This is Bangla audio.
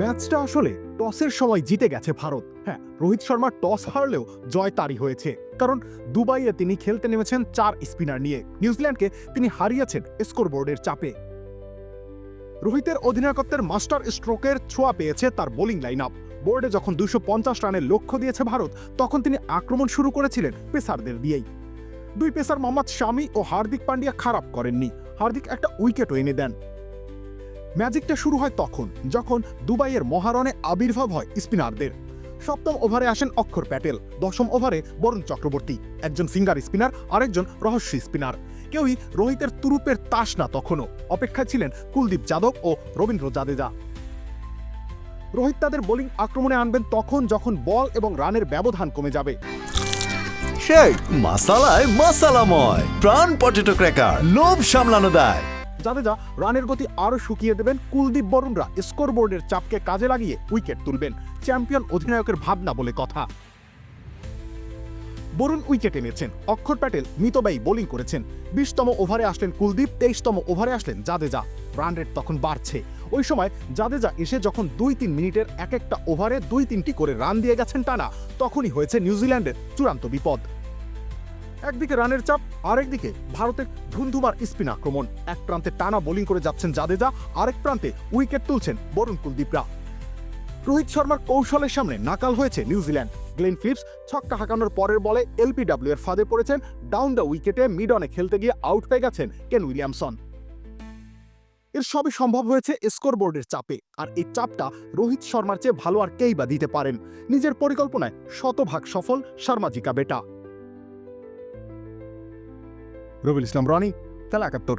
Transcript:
ম্যাচটা আসলে টসের সময় জিতে গেছে ভারত। হ্যাঁ রোহিত শর্মা টস হারলেও জয় তারই হয়েছে। কারণ দুবাইয়ে তিনি খেলতে নেমেছেন চার স্পিনার নিয়ে। নিউজিল্যান্ডকে তিনি হারিয়েছেন স্কোরবোর্ডের চাপে। রোহিতের অধিনায়কত্বের মাস্টার স্ট্রোকের ছোঁয়া পেয়েছে তার বোলিং লাইন আপ বোর্ডে যখন দুশো পঞ্চাশ রানের লক্ষ্য দিয়েছে ভারত, তখন তিনি আক্রমণ শুরু করেছিলেন পেসারদের দিয়েই। দুই পেসার মোহাম্মদ শামি ও হার্দিক পান্ডিয়া খারাপ করেননি। হার্দিক একটা উইকেটও এনে দেন। ম্যাজিকটা শুরু হয় তখন, যখন দুবাইয়ের মহারণে আবির্ভাব হয় স্পিনারদের। সপ্তম ওভারে আসেন অক্ষর প্যাটেল, দশম ওভারে বরুণ চক্রবর্তী, একজন ফিঙ্গার স্পিনার, আরেকজন রহস্য স্পিনার। কেউই রোহিতের তুরুপের তাস না তখনও। অপেক্ষায় ছিলেন কুলদীপ যাদব ও রবীন্দ্র জাদেজা। রোহিত তাদের বোলিং আক্রমণে আনবেন তখন যখন বল এবং রানের ব্যবধান কমে যাবে। সেই, মাসালায় মাসালাময়, প্রাণ পটেটো ক্র্যাকার লোভ সামলানো দেয়। জাদেজা রানের গতি আরও শুকিয়ে দেবেন। কুলদীপ বরুণরা স্কোরবোর্ডের চাপকে কাজে লাগিয়ে উইকেট তুলবেন। চ্যাম্পিয়ন অধিনায়কের ভাবনা বলে কথা। বরুণ উইকেট এনেছেন। অক্ষর প্যাটেল মিতবাই বোলিং করেছেন। বিশতম ওভারে আসলেন কুলদীপ, তেইশতম ওভারে আসলেন জাদেজা। রান রেট তখন বাড়ছে। ওই সময় জাদেজা এসে যখন দুই তিন মিনিটের এক একটা ওভারে দুই তিনটি করে রান দিয়ে গেছেন টানা, তখনই হয়েছে নিউজিল্যান্ডের চূড়ান্ত বিপদ। একদিকে রানের চাপ, আরেকদিকে ভারতের ধুন্ধুমার স্পিন আক্রমণ। এক প্রান্তে টানা বোলিং করে যাচ্ছেন জাদেজা, আরেক প্রান্তে উইকেট তুলছেন বরুণ কুলদীপরা। রোহিত শর্মার কৌশলের সামনে নাকাল হয়েছে নিউজিল্যান্ড। গ্লেন ফিপস ছক্কা হাঁকানোর পরের বলে এলপিডব্লিউ এর ফাঁদে পড়েছেন, ডাউন দ্য উইকেটে মিডনে খেলতে গিয়ে আউট পেয়ে গেছেন কেন উইলিয়ামসন। এর সবই সম্ভব হয়েছে স্কোরবোর্ডের চাপে, আর এই চাপটা রোহিত শর্মার চেয়ে ভালো আর কেই বা দিতে পারেন। নিজের পরিকল্পনায় শতভাগ সফল শর্মাজিকা বেটা। রবিল ইসলাম রনি তেলা একাত্তর